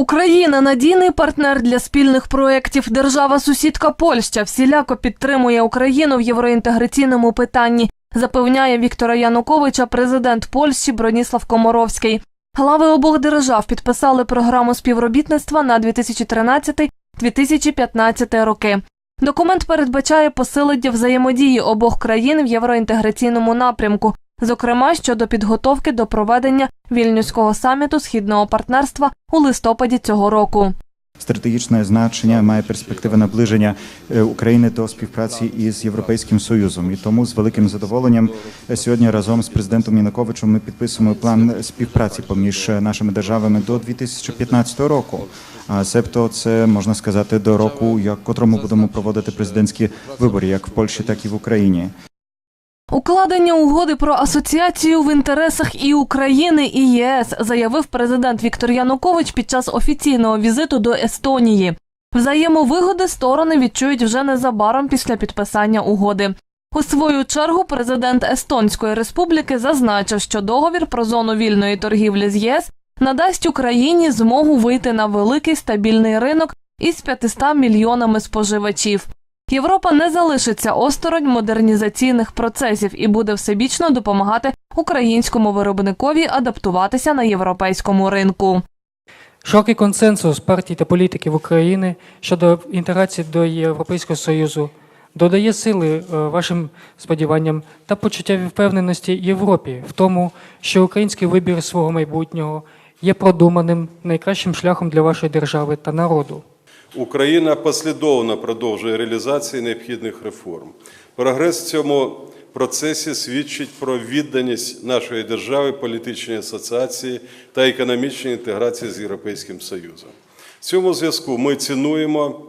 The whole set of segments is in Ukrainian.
Україна надійний партнер для спільних проєктів. Держава-сусідка Польща всіляко підтримує Україну в євроінтеграційному питанні, запевняє Віктора Януковича президент Польщі Броніслав Комаровський. Глави обох держав підписали програму співробітництва на 2013-2015 роки. Документ передбачає посилення взаємодії обох країн в євроінтеграційному напрямку, зокрема щодо підготовки до проведення вільнюського саміту східного партнерства у листопаді цього року. Стратегічне значення має перспектива наближення е, України до співпраці із Європейським Союзом. І тому з великим задоволенням е, сьогодні разом з президентом Януковичем ми підписуємо план співпраці поміж е, нашими державами до 2015 року. А себто це можна сказати до року, як котрому будемо проводити президентські вибори, як в Польщі, так і в Україні. Укладення угоди про асоціацію в інтересах і України і ЄС, заявив президент Віктор Янукович під час офіційного візиту до Естонії. Взаємовигоди сторони відчують вже незабаром після підписання угоди. У свою чергу президент Естонської республіки зазначив, що договір про зону вільної торгівлі з ЄС надасть Україні змогу вийти на великий стабільний ринок із 500 мільйонами споживачів. Європа не залишиться осторонь модернізаційних процесів і буде всебічно допомагати українському виробникові адаптуватися на європейському ринку. Широкий консенсус партій та політиків України щодо інтеграції до Європейського Союзу додає сили е, вашим сподіванням та почуття впевненості Європі в тому, що український вибір свого майбутнього є продуманим найкращим шляхом для вашої держави та народу. Україна послідовно продовжує реалізацію необхідних реформ. Прогрес в цьому процесі свідчить про відданість нашої держави політичній асоціації та економічній інтеграції з Європейським Союзом. В цьому зв'язку ми цінуємо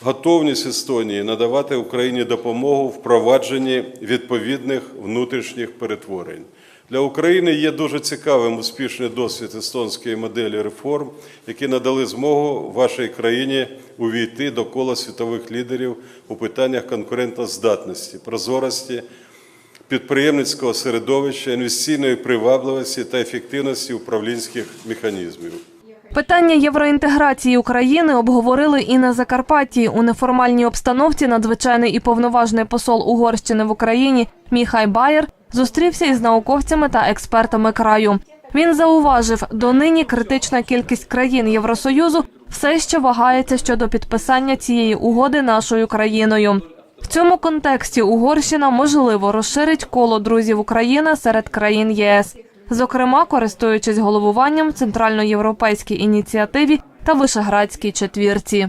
готовність Естонії надавати Україні допомогу в впровадженні відповідних внутрішніх перетворень. Для України є дуже цікавим успішний досвід естонської моделі реформ, які надали змогу вашій країні увійти до кола світових лідерів у питаннях конкурентоздатності, прозорості, підприємницького середовища, інвестиційної привабливості та ефективності управлінських механізмів. Питання євроінтеграції України обговорили і на Закарпатті. У неформальній обстановці надзвичайний і повноважний посол Угорщини в Україні Міхай Баєр зустрівся із науковцями та експертами краю. Він зауважив, донині критична кількість країн Євросоюзу все ще вагається щодо підписання цієї угоди нашою країною. В цьому контексті Угорщина можливо розширить коло друзів України серед країн ЄС, зокрема користуючись головуванням центральноєвропейській ініціативі та Вишеградській четвірці.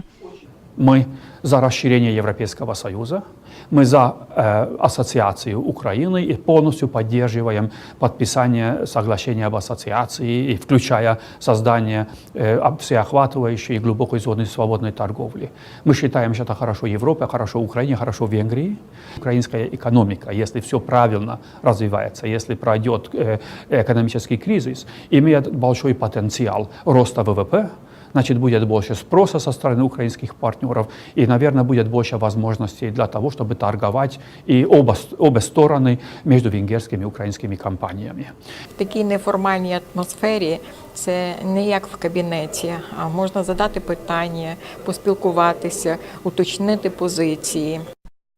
Мы за расширение Европейского Союза, мы за э, ассоциацию Украины и полностью поддерживаем подписание соглашения об ассоциации, и включая создание э, об- всеохватывающей и глубокой зоны свободной торговли. Мы считаем, что это хорошо Европе, хорошо Украине, хорошо Венгрии. Украинская экономика, если все правильно развивается, если пройдет э, экономический кризис, имеет большой потенциал роста ВВП, значит, будет больше спроса со стороны украинских партнеров, и, наверное, будет больше возможностей для того, чтобы торговать и оба, с- обе стороны между венгерскими и украинскими компаниями. В такій неформальній атмосфері це не як в кабінеті, а можна задати питання, поспілкуватися, уточнити позиції.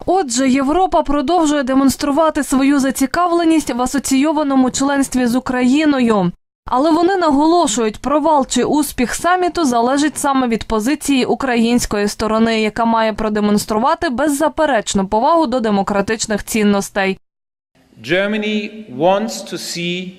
Отже, Європа продовжує демонструвати свою зацікавленість в асоційованому членстві з Україною. Але вони наголошують, провал чи успіх саміту залежить саме від позиції української сторони, яка має продемонструвати беззаперечну повагу до демократичних цінностей. Germany wants to see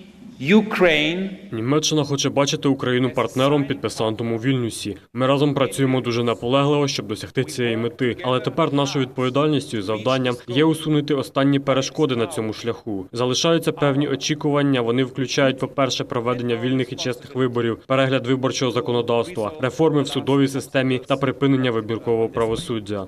Німеччина хоче бачити Україну партнером підписантом у Вільнюсі. Ми разом працюємо дуже наполегливо, щоб досягти цієї мети. Але тепер нашою відповідальністю і завданням є усунути останні перешкоди на цьому шляху. Залишаються певні очікування. Вони включають, по-перше, проведення вільних і чесних виборів, перегляд виборчого законодавства, реформи в судовій системі та припинення вибіркового правосуддя.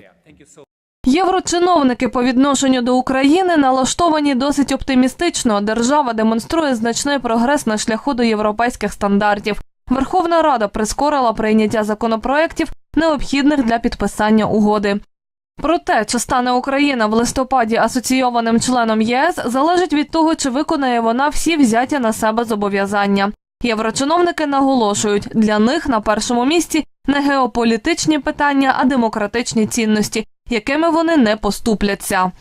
Єврочиновники по відношенню до України налаштовані досить оптимістично. Держава демонструє значний прогрес на шляху до європейських стандартів. Верховна Рада прискорила прийняття законопроєктів, необхідних для підписання угоди. Про те, чи стане Україна в листопаді асоційованим членом ЄС, залежить від того, чи виконає вона всі взяті на себе зобов'язання. Єврочиновники наголошують, для них на першому місці не геополітичні питання, а демократичні цінності, якими вони не поступляться.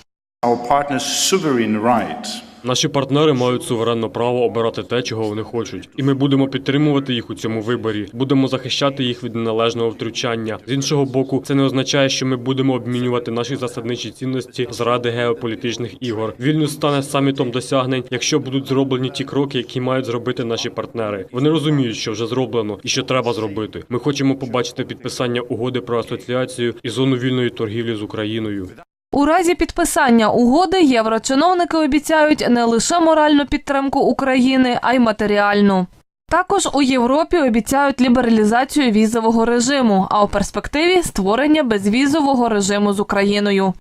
Our partners' sovereign right Наші партнери мають суверенне право обирати те, чого вони хочуть, і ми будемо підтримувати їх у цьому виборі. Будемо захищати їх від неналежного втручання. З іншого боку, це не означає, що ми будемо обмінювати наші засадничі цінності заради геополітичних ігор. Вільнюс стане самітом досягнень, якщо будуть зроблені ті кроки, які мають зробити наші партнери. Вони розуміють, що вже зроблено і що треба зробити. Ми хочемо побачити підписання угоди про асоціацію і зону вільної торгівлі з Україною. У разі підписання угоди єврочиновники обіцяють не лише моральну підтримку України, а й матеріальну. Також у Європі обіцяють лібералізацію візового режиму, а у перспективі створення безвізового режиму з Україною.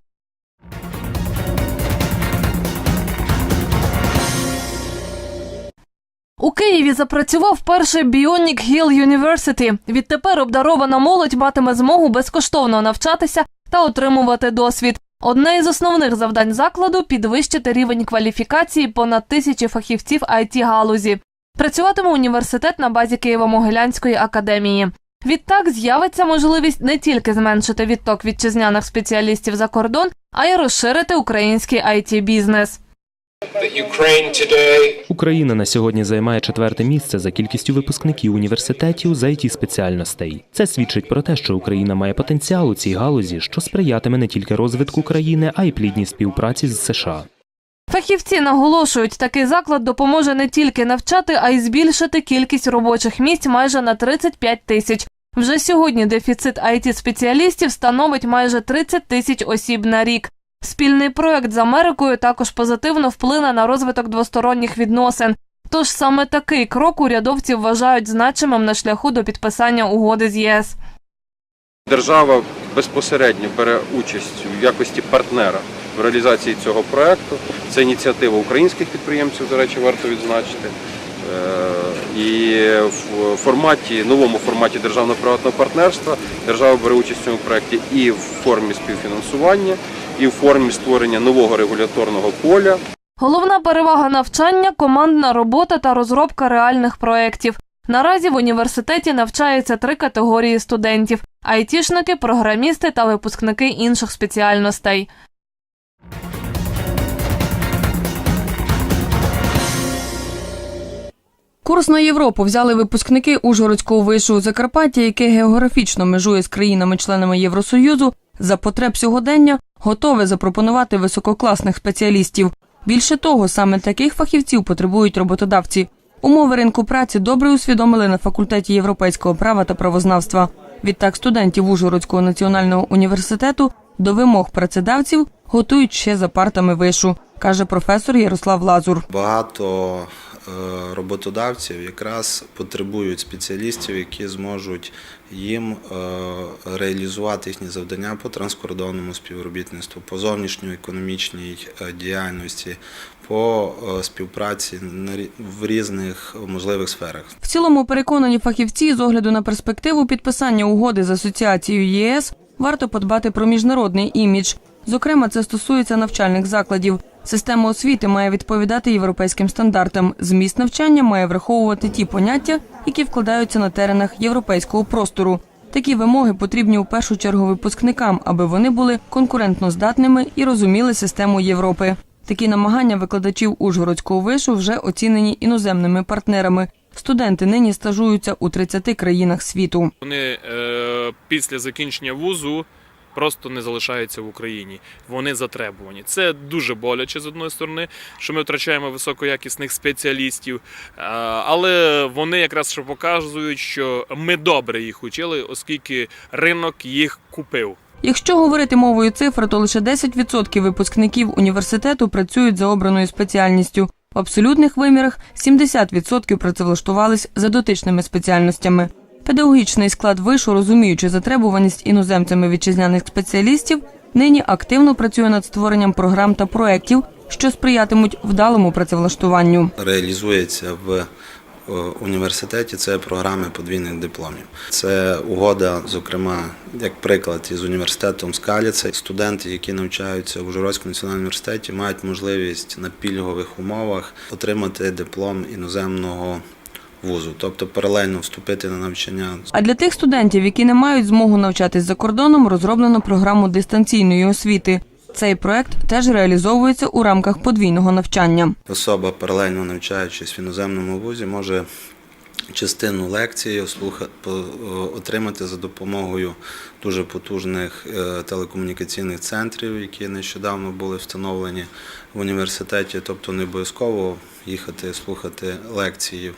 У Києві запрацював перший Bionic Hill University. Відтепер обдарована молодь матиме змогу безкоштовно навчатися та отримувати досвід. Одне із основних завдань закладу підвищити рівень кваліфікації понад тисячі фахівців it галузі. Працюватиме університет на базі Києво-Могилянської академії. Відтак з'явиться можливість не тільки зменшити відток вітчизняних спеціалістів за кордон, а й розширити український it бізнес. Україна на сьогодні займає четверте місце за кількістю випускників університетів з it спеціальностей. Це свідчить про те, що Україна має потенціал у цій галузі, що сприятиме не тільки розвитку країни, а й плідній співпраці з США. Фахівці наголошують, такий заклад допоможе не тільки навчати, а й збільшити кількість робочих місць майже на 35 тисяч. Вже сьогодні дефіцит it спеціалістів становить майже 30 тисяч осіб на рік. Спільний проект з Америкою також позитивно вплине на розвиток двосторонніх відносин. Тож саме такий крок урядовці вважають значимим на шляху до підписання угоди з ЄС. Держава безпосередньо бере участь в якості партнера в реалізації цього проекту. Це ініціатива українських підприємців, до речі, варто відзначити. Е, І в форматі, новому форматі державно-приватного партнерства держава бере участь в цьому проєкті і в формі співфінансування, і в формі створення нового регуляторного поля. Головна перевага навчання командна робота та розробка реальних проєктів. Наразі в університеті навчаються три категорії студентів: айтішники, програмісти та випускники інших спеціальностей. Курс на Європу взяли випускники Ужгородського вишу у Закарпаття, яке географічно межує з країнами-членами Євросоюзу, за потреб сьогодення готове запропонувати висококласних спеціалістів. Більше того, саме таких фахівців потребують роботодавці. Умови ринку праці добре усвідомили на факультеті європейського права та правознавства. Відтак студентів Ужгородського національного університету до вимог працедавців готують ще за партами вишу, каже професор Ярослав Лазур. Багато роботодавців якраз потребують спеціалістів, які зможуть їм е, реалізувати їхні завдання по транскордонному співробітництву, по зовнішньоекономічній е, діяльності, по е, співпраці в різних можливих сферах. В цілому переконані фахівці з огляду на перспективу підписання угоди з асоціацією ЄС варто подбати про міжнародний імідж. Зокрема, це стосується навчальних закладів. Система освіти має відповідати європейським стандартам. Зміст навчання має враховувати ті поняття, які вкладаються на теренах європейського простору. Такі вимоги потрібні у першу чергу випускникам, аби вони були конкурентно здатними і розуміли систему Європи. Такі намагання викладачів Ужгородського вишу вже оцінені іноземними партнерами. Студенти нині стажуються у 30 країнах світу. Вони е, після закінчення вузу просто не залишаються в Україні. Вони затребувані. Це дуже боляче з одної сторони, що ми втрачаємо високоякісних спеціалістів, але вони якраз що показують, що ми добре їх учили, оскільки ринок їх купив. Якщо говорити мовою цифр, то лише 10% випускників університету працюють за обраною спеціальністю. В абсолютних вимірах 70% працевлаштувались за дотичними спеціальностями. Педагогічний склад вишу, розуміючи затребуваність іноземцями вітчизняних спеціалістів, нині активно працює над створенням програм та проєктів, що сприятимуть вдалому працевлаштуванню. Реалізується в е, університеті це програми подвійних дипломів. Це угода, зокрема, як приклад із університетом Скаліця. Студенти, які навчаються в Ужгородському національному університеті, мають можливість на пільгових умовах отримати диплом іноземного вузу, тобто паралельно вступити на навчання А для тих студентів, які не мають змогу навчатись за кордоном, розроблено програму дистанційної освіти. Цей проект теж реалізовується у рамках подвійного навчання. Особа, паралельно навчаючись в іноземному вузі, може частину лекції отримати за допомогою дуже потужних е, телекомунікаційних центрів, які нещодавно були встановлені в університеті. Тобто не обов'язково їхати слухати лекції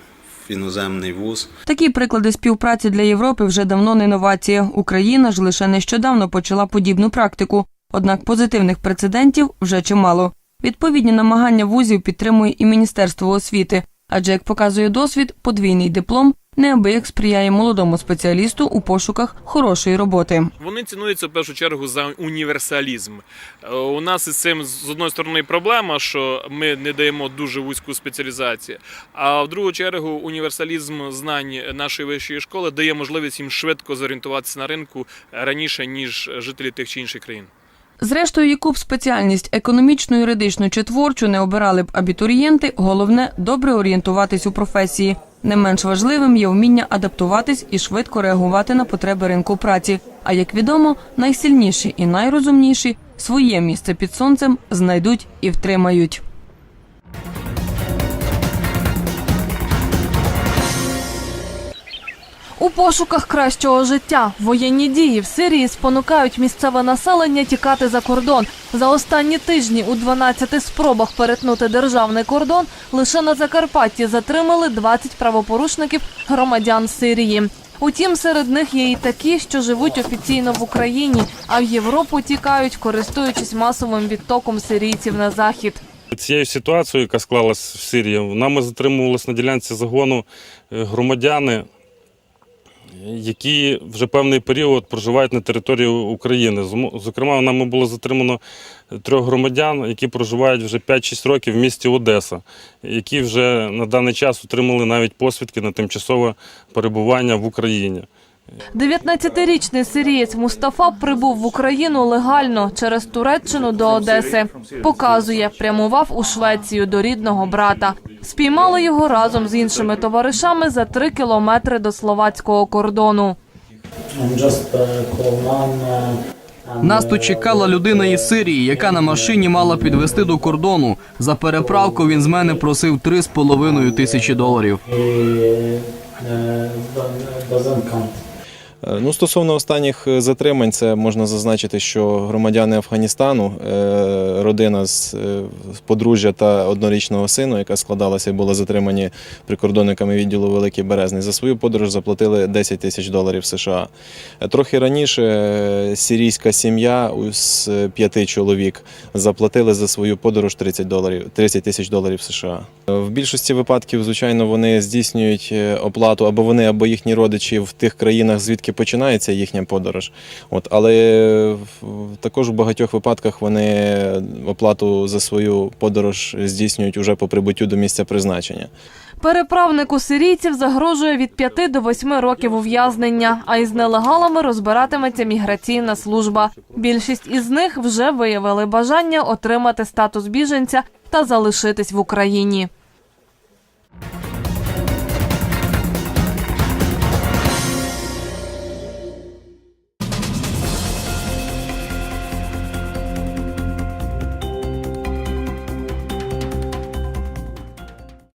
іноземний вуз. Такі приклади співпраці для Європи вже давно не новація. Україна ж лише нещодавно почала подібну практику. Однак позитивних прецедентів вже чимало. Відповідні намагання вузів підтримує і Міністерство освіти, адже, як показує досвід, подвійний диплом неабияк сприяє молодому спеціалісту у пошуках хорошої роботи. Вони цінуються в першу чергу за універсалізм. Е, У нас із цим з одної сторони проблема, що ми не даємо дуже вузьку спеціалізацію. А в другу чергу універсалізм знань нашої вищої школи дає можливість їм швидко зорієнтуватися на ринку раніше ніж жителі тих чи інших країн. Зрештою, яку б спеціальність економічну, юридичну чи творчу не обирали б абітурієнти, головне добре орієнтуватись у професії. Не менш важливим є вміння адаптуватись і швидко реагувати на потреби ринку праці. А як відомо, найсильніші і найрозумніші своє місце під сонцем знайдуть і втримають. У пошуках кращого життя воєнні дії в Сирії спонукають місцеве населення тікати за кордон. За останні тижні у 12 спробах перетнути державний кордон лише на Закарпатті затримали 20 правопорушників громадян Сирії. Утім, серед них є і такі, що живуть офіційно в Україні, а в Європу тікають, користуючись масовим відтоком сирійців на захід. Цією ситуацією, яка склалась в Сирії, нами затримувалися на ділянці загону е, громадяни, які вже певний період проживають на території України. Зокрема, нами було затримано трьох громадян, які проживають вже 5-6 років в місті Одеса, які вже на даний час отримали навіть посвідки на тимчасове перебування в Україні. 19-річний сирієць Мустафа прибув в Україну легально через Туреччину до Одеси. Показує, прямував у Швецію до рідного брата. Спіймали його разом з іншими товаришами за три кілометри до словацького кордону. Нас тут чекала людина із Сирії, яка на машині мала підвести до кордону. За переправку він з мене просив 3,5 тисячі доларів. Е, Ну, стосовно останніх е, затримань, це можна зазначити, що громадяни Афганістану, е, родина з подружжя та однорічного сину, яка складалася і була затримані прикордонниками відділу Великий Березний, за свою подорож заплатили 10 тисяч доларів США. Трохи раніше сирійська сім'я з п'яти чоловік заплатили за свою подорож 30 доларів 30 тисяч доларів США. В більшості випадків, звичайно, вони здійснюють оплату або вони, або їхні родичі в тих країнах, звідки починається їхня подорож. От, але також в багатьох випадках вони оплату за свою подорож здійснюють уже по прибуттю до місця призначення. Переправнику сирійців загрожує від 5 до 8 років ув'язнення, а із нелегалами розбиратиметься міграційна служба. Більшість із них вже виявили бажання отримати статус біженця та залишитись в Україні.